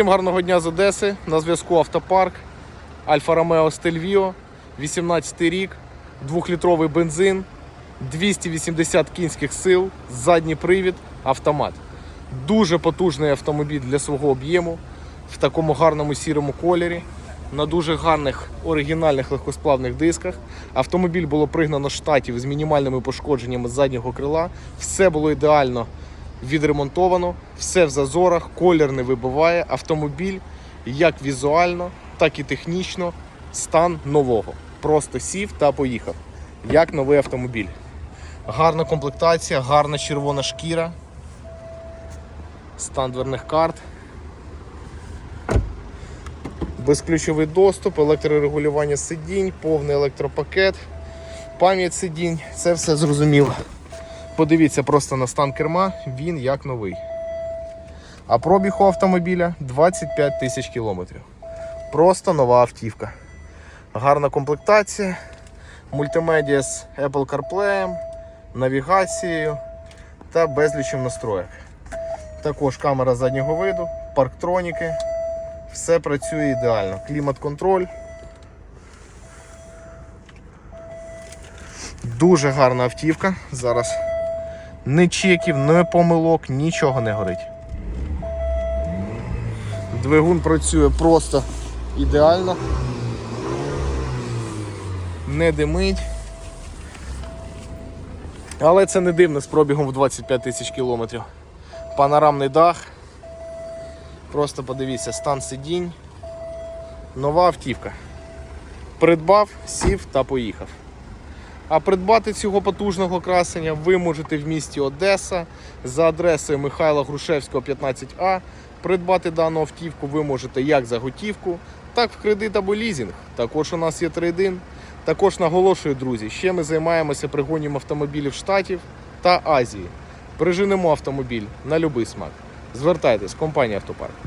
Всім гарного дня з Одеси. На зв'язку автопарк. Альфа Ромео Стельвіо, 18 рік, 2-літровий бензин, 280 кінських сил, задній привід, автомат. Дуже потужний автомобіль для свого об'єму в такому гарному сірому кольорі. На дуже гарних оригінальних легкосплавних дисках. Автомобіль було пригнано з штатів з мінімальними пошкодженнями заднього крила. Все було ідеально відремонтовано, все в зазорах, колір не вибиває. Автомобіль як візуально, так і технічно стан нового. Просто сів та поїхав. Як новий автомобіль. Гарна комплектація, гарна червона шкіра. Стан дверних карт. Безключовий доступ, електрорегулювання сидінь, повний електропакет, пам'ять сидінь, це все зрозуміло. Подивіться просто на стан керма, він як новий. А пробіг у автомобіля 25 тисяч кілометрів. Просто нова автівка. Гарна комплектація, мультимедіа з Apple CarPlay, навігацією та безлічем настроєк. Також камера заднього виду, парктроніки. Все працює ідеально. Клімат-контроль. Дуже гарна автівка. Зараз ні чеків, ні помилок, нічого не горить. Двигун працює просто ідеально. Не димить. Але це не дивно з пробігом в 25 тисяч кілометрів. Панорамний дах. Просто подивіться, стан сидінь. Нова автівка. Придбав, сів та поїхав. А придбати цього потужного красення ви можете в місті Одеса за адресою Михайла Грушевського, 15А. Придбати дану автівку ви можете як за готівку, так в кредит або лізинг. Також у нас є трейдин. Також наголошую, друзі, ще ми займаємося пригонів автомобілів Штатів та Азії. Приженемо автомобіль на будь-який смак. Звертайтесь, компанія Автопарк.